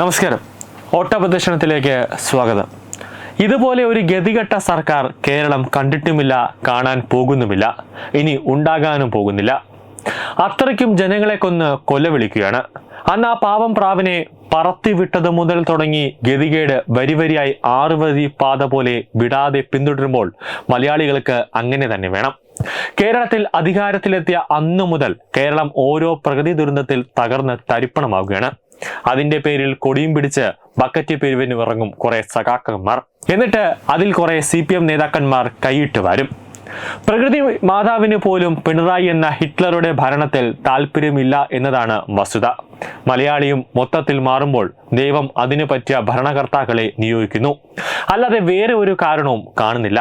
നമസ്കാരം. ഓട്ടപ്രദർശനത്തിലേക്ക് സ്വാഗതം. ഇതുപോലെ ഒരു ഗതികെട്ട സർക്കാർ കേരളം കണ്ടിട്ടുമില്ല കാണാൻ പോകുന്നുമില്ല. ഇനി ഉണ്ടാകാനും പോകുന്നില്ല. അത്രയ്ക്കും ജനങ്ങളെ കൊന്ന് കൊലവിളിക്കുകയാണ്. അന്ന് ആ പാവം പ്രാവിനെ പറത്തിവിട്ടത് മുതൽ തുടങ്ങി ഗതികേട് വരിവരിയായി ആറ് വരി പാത പോലെ വിടാതെ പിന്തുടരുമ്പോൾ മലയാളികൾക്ക് അങ്ങനെ തന്നെ വേണം. കേരളത്തിൽ അധികാരത്തിലെത്തിയ അന്നു മുതൽ കേരളം ഓരോ പ്രകൃതി ദുരന്തത്തിൽ തകർന്ന് തരിപ്പണമാവുകയാണ്. അതിന്റെ പേരിൽ കൊടിയും പിടിച്ച് ബക്കറ്റ് പിരിവിന് ഇറങ്ങും കുറെ സഖാക്കന്മാർ. എന്നിട്ട് അതിൽ കുറെ സി പി എം നേതാക്കന്മാർ കൈയിട്ട് വരും. പ്രകൃതി മാതാവിന് പോലും പിണറായി എന്ന ഹിറ്റ്ലറുടെ ഭരണത്തിൽ താല്പര്യമില്ല എന്നതാണ് വസ്തുത. മലയാളിയും മൊത്തത്തിൽ മാറുമ്പോൾ ദൈവം അതിനു പറ്റിയ ഭരണകർത്താക്കളെ നിയോഗിക്കുന്നു. അല്ലാതെ വേറെ ഒരു കാരണവും കാണുന്നില്ല.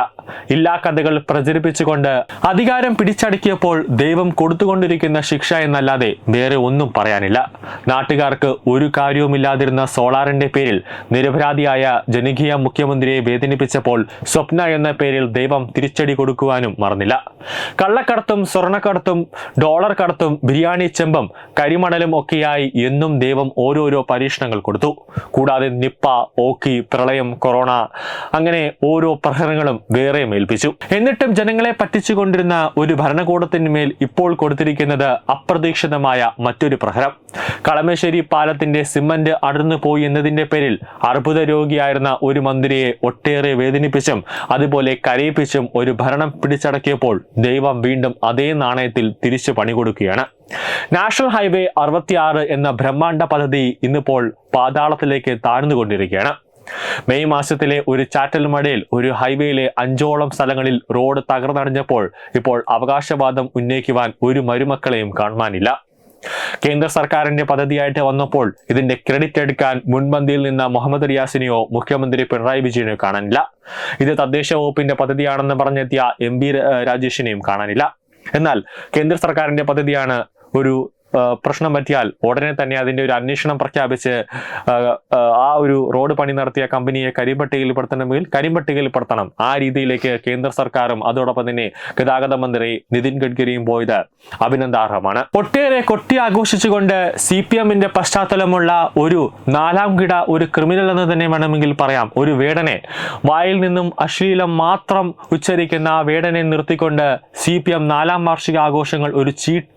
ഇല്ലാ കഥകൾ പ്രചരിപ്പിച്ചുകൊണ്ട് അധികാരം പിടിച്ചടക്കിയപ്പോൾ ദൈവം കൊടുത്തുകൊണ്ടിരിക്കുന്ന ശിക്ഷ എന്നല്ലാതെ വേറെ ഒന്നും പറയാനില്ല. നാട്ടുകാർക്ക് ഒരു കാര്യവുമില്ലാതിരുന്ന സോളാറിന്റെ പേരിൽ നിരപരാധിയായ ജനകീയ മുഖ്യമന്ത്രിയെ വേദനിപ്പിച്ചപ്പോൾ സ്വപ്ന എന്ന പേരിൽ ദൈവം തിരിച്ചടി കൊടുക്കുവാനും മറന്നില്ല. കള്ളക്കടത്തും സ്വർണക്കടത്തും ഡോളർ കടത്തും ബിരിയാണി ചെമ്പം കരിമണലും ഒക്കെയായി എന്നും ദൈവം ഓരോരോ പരീക്ഷണങ്ങൾ കൊടുത്തു. കൂടാതെ നിപ്പ ഓക്കി പ്രളയം കൊറോണ അങ്ങനെ ഓരോ പ്രഹരങ്ങളും വേറെ ഏൽപ്പിച്ചു. എന്നിട്ടും ജനങ്ങളെ പറ്റിച്ചുകൊണ്ടിരുന്ന ഒരു ഭരണകൂടത്തിന് മേൽ ഇപ്പോൾ കൊടുത്തിരിക്കുന്നത് അപ്രതീക്ഷിതമായ മറ്റൊരു പ്രഹരം. കളമശ്ശേരി പാലത്തിന്റെ സിമന്റ് അടർന്നു പോയി എന്നതിന്റെ പേരിൽ അർബുദ രോഗിയായിരുന്ന ഒരു മന്ത്രിയെ ഒട്ടേറെ വേദനിപ്പിച്ചും അതുപോലെ കരയിപ്പിച്ചും ഒരു ഭരണം പിടിച്ചടക്കിയപ്പോൾ ദൈവം വീണ്ടും അതേ നാണയത്തിൽ തിരിച്ചു പണി കൊടുക്കുകയാണ്. നാഷണൽ ഹൈവേ അറുപത്തിയാറ് എന്ന ബ്രഹ്മാണ്ഡ പദ്ധതി ഇന്നിപ്പോൾ പാതാളത്തിലേക്ക് താഴ്ന്നുകൊണ്ടിരിക്കുകയാണ്. മെയ് മാസത്തിലെ ഒരു ചാറ്റൽ മഴയിൽ ഒരു ഹൈവേയിലെ അഞ്ചോളം സ്ഥലങ്ങളിൽ റോഡ് തകർന്നടഞ്ഞപ്പോൾ ഇപ്പോൾ അവകാശവാദം ഉന്നയിക്കുവാൻ ഒരു മരുമക്കളെയും കാണുവാനില്ല. കേന്ദ്ര സർക്കാരിന്റെ പദ്ധതിയായിട്ട് വന്നപ്പോൾ ഇതിന്റെ ക്രെഡിറ്റ് എടുക്കാൻ മുൻപന്തിയിൽ നിന്ന മുഹമ്മദ് റിയാസിനെയോ മുഖ്യമന്ത്രി പിണറായി വിജയനെയോ കാണാനില്ല. ഇത് തദ്ദേശ വകുപ്പിന്റെ പദ്ധതിയാണെന്ന് പറഞ്ഞെത്തിയ എം ബി രാജേഷിനെയും കാണാനില്ല. എന്നാൽ കേന്ദ്ര സർക്കാരിന്റെ പദ്ധതിയാണ് ഒരു പ്രശ്നം പറ്റിയാൽ ഉടനെ തന്നെ അതിന്റെ ഒരു അന്വേഷണം പ്രഖ്യാപിച്ച് ആ, ഒരു റോഡ് പണി നടത്തിയ കമ്പനിയെ കരിമ്പട്ടികയിൽ പെടുത്തണമെങ്കിൽ കരിമ്പട്ടികയിൽ പെടുത്തണം. ആ രീതിയിലേക്ക് കേന്ദ്ര സർക്കാരും അതോടൊപ്പം തന്നെ ഗതാഗത മന്ത്രി നിതിൻ ഗഡ്കരിയും പോയത് അഭിനന്ദാർഹമാണ്. ഒട്ടേറെ കൊട്ടി ആഘോഷിച്ചുകൊണ്ട് സി പി എമ്മിന്റെ പശ്ചാത്തലമുള്ള ഒരു നാലാം കിട ഒരു ക്രിമിനൽ എന്ന് തന്നെ വേണമെങ്കിൽ പറയാം. ഒരു വേടനെ. വായിൽ നിന്നും അശ്ലീലം മാത്രം ഉച്ചരിക്കുന്ന ആ വേടനെ നിർത്തിക്കൊണ്ട് സി പി എം നാലാം വാർഷിക ആഘോഷങ്ങൾ ഒരു ചീട്ട്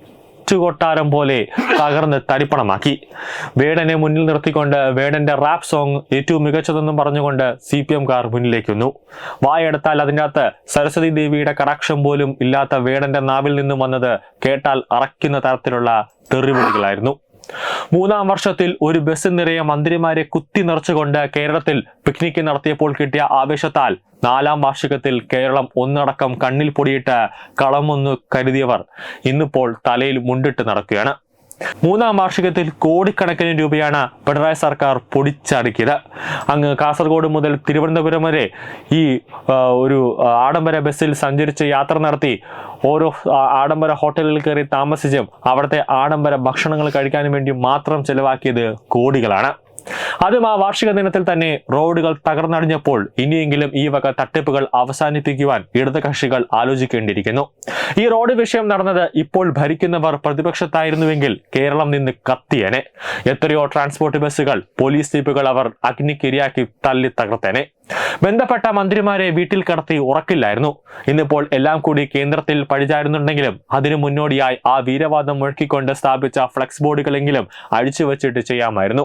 കൊട്ടാരം പോലെ തകർന്ന് തരിപ്പണമാക്കി. വേടനെ മുന്നിൽ നിർത്തിക്കൊണ്ട് വേടന്റെ റാപ്പ് സോങ് ഏറ്റവും മികച്ചതെന്നും പറഞ്ഞുകൊണ്ട് സി പി എംകാർ മുന്നിലേക്ക് വന്നു. വായെടുത്താൽ അതിനകത്ത് സരസ്വതി ദേവിയുടെ കടാക്ഷം പോലും ഇല്ലാത്ത വേടന്റെ നാവിൽ നിന്നും വന്നത് കേട്ടാൽ അറയ്ക്കുന്ന തരത്തിലുള്ള തെറിവിളികളായിരുന്നു. മൂന്നാം വർഷത്തിൽ ഒരു ബസ് നിറയെ മന്ത്രിമാരെ കുത്തി നിറച്ചുകൊണ്ട് കേരളത്തിൽ പിക്നിക് നടത്തിയപ്പോൾ കിട്ടിയ ആവേശത്താൽ നാലാം വാർഷികത്തിൽ കേരളം ഒന്നടക്കം കണ്ണിൽ പൊടിയിട്ട് കളമൊന്നു കരുതിയവർ. ഇന്നിപ്പോൾ തലയിൽ മുണ്ടിട്ട് നടക്കുകയാണ്. മൂന്നാം വാർഷികത്തിൽ കോടിക്കണക്കിന് രൂപയാണ് പിണറായി സർക്കാർ പൊടിച്ചടുക്കിയത്. അങ്ങ് കാസർഗോഡ് മുതൽ തിരുവനന്തപുരം വരെ ഈ ഒരു ആഡംബര ബസ്സിൽ സഞ്ചരിച്ച് യാത്ര നടത്തി ഓരോ ആഡംബര ഹോട്ടലിൽ കയറി താമസിച്ചും അവിടുത്തെ ആഡംബര ഭക്ഷണങ്ങൾ കഴിക്കാനും വേണ്ടി മാത്രം ചെലവാക്കിയത് കോടികളാണ്. അതും ആ വാർഷിക ദിനത്തിൽ തന്നെ റോഡുകൾ തകർന്നടിഞ്ഞപ്പോൾ ഇനിയെങ്കിലും ഈ വക തട്ടിപ്പുകൾ അവസാനിപ്പിക്കുവാൻ ഇടത് കക്ഷികൾ ആലോചിക്കേണ്ടിയിരിക്കുന്നു. ഈ റോഡ് വിഷയം നടന്നത് ഇപ്പോൾ ഭരിക്കുന്നവർ പ്രതിപക്ഷത്തായിരുന്നുവെങ്കിൽ കേരളം നിന്ന് കത്തിയേനെ. എത്രയോ ട്രാൻസ്പോർട്ട് ബസ്സുകൾ പോലീസ് ജീപ്പുകൾ അവർ അഗ്നിക്കിരയാക്കി തള്ളി തകർത്തേനെ. ബന്ധപ്പെട്ട മന്ത്രിമാരെ വീട്ടിൽ കടത്തി ഉറക്കില്ലായിരുന്നു. ഇന്നിപ്പോൾ എല്ലാം കൂടി കേന്ദ്രത്തിൽ പഴിചാരുന്നുണ്ടെങ്കിലും അതിനു മുന്നോടിയായി ആ വീരവാദം മുഴക്കിക്കൊണ്ട് സ്ഥാപിച്ച ഫ്ലെക്സ് ബോർഡുകളെങ്കിലും അഴിച്ചു വെച്ചിട്ട് ചെയ്യാമായിരുന്നു.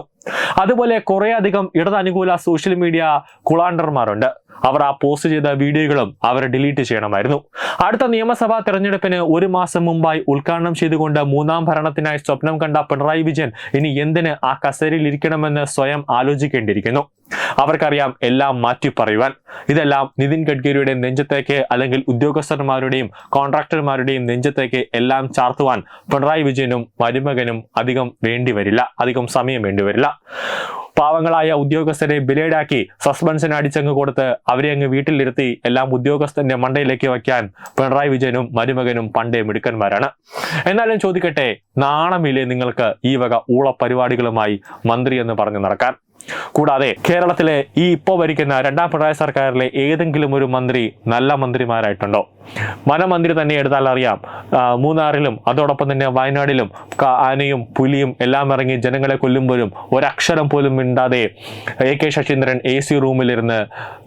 അതുപോലെ കുറേയധികം ഇടതനുകൂല സോഷ്യൽ മീഡിയ കുളാണ്ടർമാരുണ്ട്. അവർ ആ പോസ്റ്റ് ചെയ്ത വീഡിയോകളും അവർ ഡിലീറ്റ് ചെയ്യണമായിരുന്നു. അടുത്ത നിയമസഭാ തെരഞ്ഞെടുപ്പിന് ഒരു മാസം മുമ്പായി ഉദ്ഘാടനം ചെയ്തുകൊണ്ട് മൂന്നാം ഭരണത്തിനായി സ്വപ്നം കണ്ട പിണറായി വിജയൻ ഇനി എന്തിന് ആ കസേരയിൽ ഇരിക്കണമെന്ന് സ്വയം ആലോചിക്കേണ്ടിയിരിക്കുന്നു. അവർക്കറിയാം എല്ലാം മാറ്റി പറയുവാൻ ഇതെല്ലാം നിതിൻ ഗഡ്കരിയുടെ നെഞ്ചത്തേക്ക് അല്ലെങ്കിൽ ഉദ്യോഗസ്ഥന്മാരുടെയും കോൺട്രാക്ടർമാരുടെയും നെഞ്ചത്തേക്ക് എല്ലാം ചാർത്തുവാൻ പിണറായി വിജയനും മരുമകനും അധികം വേണ്ടിവരില്ല അധികം സമയം വേണ്ടിവരില്ല പാവങ്ങളായ ഉദ്യോഗസ്ഥരെ ബിലേഡാക്കി സസ്പെൻഷൻ അടിച്ചങ്ങ് കൊടുത്ത് അവരെ അങ്ങ് വീട്ടിലിരുത്തി എല്ലാം ഉദ്യോഗസ്ഥന്റെ മണ്ടയിലേക്ക് വയ്ക്കാൻ പിണറായി വിജയനും മരുമകനും പണ്ടേ മിടുക്കന്മാരാണ്. എന്നാലും ചോദിക്കട്ടെ നാണമില്ലേ നിങ്ങൾക്ക് ഈ വക ഊള പരിപാടികളുമായി മന്ത്രി എന്ന് പറഞ്ഞു നടക്കാൻ? കൂടാതെ കേരളത്തിലെ ഈ ഇപ്പോൾ ഭരിക്കുന്ന രണ്ടാം പിണറായി സർക്കാരിലെ ഏതെങ്കിലും ഒരു മന്ത്രി നല്ല മന്ത്രിമാരായിട്ടുണ്ടോ? വനമന്ത്രി തന്നെ എടുത്താൽ അറിയാം. മൂന്നാറിലും അതോടൊപ്പം തന്നെ വയനാടിലും ആനയും പുലിയും എല്ലാം ഇറങ്ങി ജനങ്ങളെ കൊല്ലുമ്പോഴും ഒരക്ഷരം പോലും മിണ്ടാതെ A K Saseendran A C റൂമിലിരുന്ന്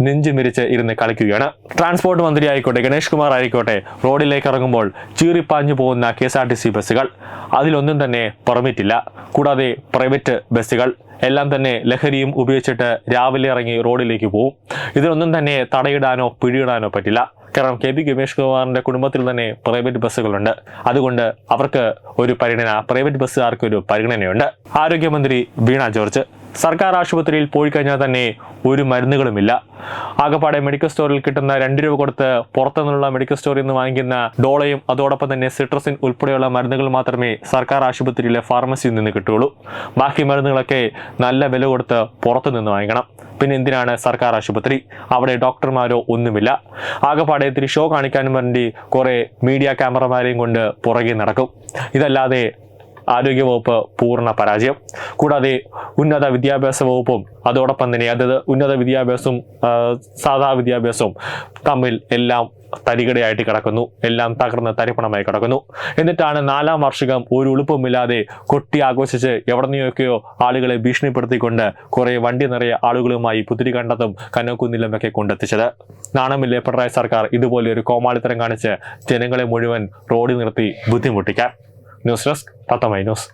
നെഞ്ചു മിരിച്ച് ഇരുന്ന് കളിക്കുകയാണ്. ട്രാൻസ്പോർട്ട് മന്ത്രി ആയിക്കോട്ടെ ഗണേഷ് കുമാർ ആയിക്കോട്ടെ റോഡിലേക്ക് ഇറങ്ങുമ്പോൾ ചീറിപ്പാഞ്ഞു പോകുന്ന K S R T C ബസ്സുകൾ. അതിലൊന്നും തന്നെ പെർമിറ്റ് ഇല്ല കൂടാതെ പ്രൈവറ്റ് ബസ്സുകൾ. എല്ലാം തന്നെ ലഹരിയും ഉപയോഗിച്ചിട്ട് രാവിലെ ഇറങ്ങി റോഡിലേക്ക് പോകും ഇതിനൊന്നും തന്നെ തടയിടാനോ പിടിയിടാനോ പറ്റില്ല. കാരണം കെ പി ഗമേഷ് കുമാറിന്റെ കുടുംബത്തിൽ തന്നെ പ്രൈവറ്റ് ബസ്സുകളുണ്ട് അതുകൊണ്ട് അവർക്ക് ഒരു പരിഗണന പ്രൈവറ്റ് ബസ്സുകാർക്ക് ഒരു പരിഗണനയുണ്ട്. ആരോഗ്യമന്ത്രി വീണ ജോർജ്. സർക്കാർ ആശുപത്രിയിൽ പോയി കഴിഞ്ഞാൽ തന്നെ ഒരു മരുന്നുകളുമില്ല. ആകപ്പാടെ മെഡിക്കൽ സ്റ്റോറിൽ കിട്ടുന്ന രണ്ട് രൂപ കൊടുത്ത് പുറത്തുനിന്നുള്ള മെഡിക്കൽ സ്റ്റോറിൽ നിന്ന് വാങ്ങിക്കുന്ന ഡോളയും അതോടൊപ്പം തന്നെ സിട്രസിൻ ഉൾപ്പെടെയുള്ള മരുന്നുകൾ മാത്രമേ സർക്കാർ ആശുപത്രിയിലെ ഫാർമസിയിൽ നിന്ന് കിട്ടുകയുള്ളൂ. ബാക്കി മരുന്നുകളൊക്കെ നല്ല വില കൊടുത്ത് പുറത്തു നിന്ന് വാങ്ങിക്കണം. പിന്നെ എന്തിനാണ് സർക്കാർ ആശുപത്രി? അവിടെ ഡോക്ടർമാരോ ഒന്നുമില്ല. ആകപ്പാടെ ഇത്തിരി ഷോ കാണിക്കാനും വേണ്ടി കുറേ മീഡിയ ക്യാമറമാരെയും കൊണ്ട് പുറകെ നടക്കും. ഇതല്ലാതെ ആരോഗ്യവകുപ്പ് പൂർണ പരാജയം. കൂടാതെ ഉന്നത വിദ്യാഭ്യാസ വകുപ്പും അതോടൊപ്പം തന്നെ അതത് ഉന്നത വിദ്യാഭ്യാസവും സാധാ വിദ്യാഭ്യാസവും തമ്മിൽ എല്ലാം തരികടയായിട്ട് കിടക്കുന്നു. എല്ലാം തകർന്ന് തരിപ്പണമായി കിടക്കുന്നു. എന്നിട്ടാണ് നാലാം വാർഷികം ഒരു ഉളുപ്പുമില്ലാതെ കൊട്ടി ആഘോഷിച്ച് എവിടെ നിന്നൊക്കെയോ ആളുകളെ ഭീഷണിപ്പെടുത്തിക്കൊണ്ട് കുറേ വണ്ടി നിറയെ ആളുകളുമായി പുതിരി കണ്ടതും കനക്കുന്നിലും ഒക്കെ കൊണ്ടെത്തിച്ചത്. നാണമില്ലേ പിണറായി സർക്കാർ ഇതുപോലെ ഒരു കോമാളിത്തരം കാണിച്ച് ജനങ്ങളെ മുഴുവൻ റോഡിൽ നിർത്തി ബുദ്ധിമുട്ടിക്കാൻ? nos las tatamaynos.